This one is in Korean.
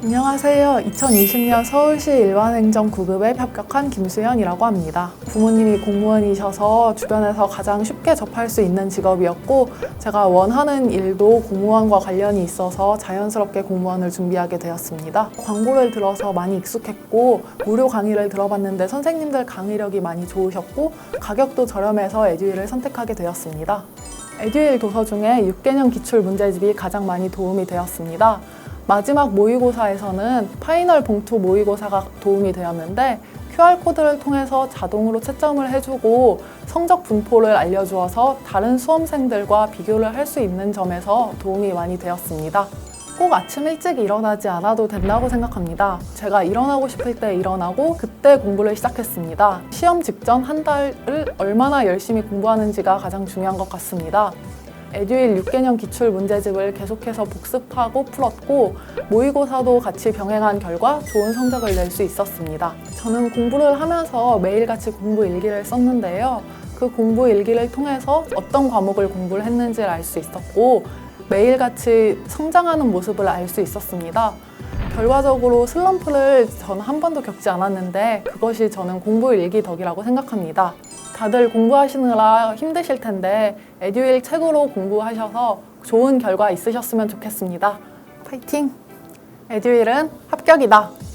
안녕하세요. 2020년 서울시 일반행정 9급에 합격한 김수현이라고 합니다. 부모님이 공무원이셔서 주변에서 가장 쉽게 접할 수 있는 직업이었고 제가 원하는 일도 공무원과 관련이 있어서 자연스럽게 공무원을 준비하게 되었습니다. 광고를 들어서 많이 익숙했고 무료 강의를 들어봤는데 선생님들 강의력이 많이 좋으셨고 가격도 저렴해서 에듀윌을 선택하게 되었습니다. 에듀윌 도서 중에 6개년 기출 문제집이 가장 많이 도움이 되었습니다. 마지막 모의고사에서는 파이널 봉투 모의고사가 도움이 되었는데 QR코드를 통해서 자동으로 채점을 해주고 성적 분포를 알려주어서 다른 수험생들과 비교를 할 수 있는 점에서 도움이 많이 되었습니다. 꼭 아침 일찍 일어나지 않아도 된다고 생각합니다. 제가 일어나고 싶을 때 일어나고 그때 공부를 시작했습니다. 시험 직전 한 달을 얼마나 열심히 공부하는지가 가장 중요한 것 같습니다. 에듀윌 6개년 기출 문제집을 계속해서 복습하고 풀었고 모의고사도 같이 병행한 결과 좋은 성적을 낼 수 있었습니다. 저는 공부를 하면서 매일같이 공부 일기를 썼는데요. 그 공부 일기를 통해서 어떤 과목을 공부를 했는지를 알 수 있었고 매일같이 성장하는 모습을 알 수 있었습니다. 결과적으로 슬럼프를 저는 한 번도 겪지 않았는데 그것이 저는 공부 일기 덕이라고 생각합니다. 다들 공부하시느라 힘드실 텐데 에듀윌 책으로 공부하셔서 좋은 결과 있으셨으면 좋겠습니다. 파이팅! 에듀윌은 합격이다.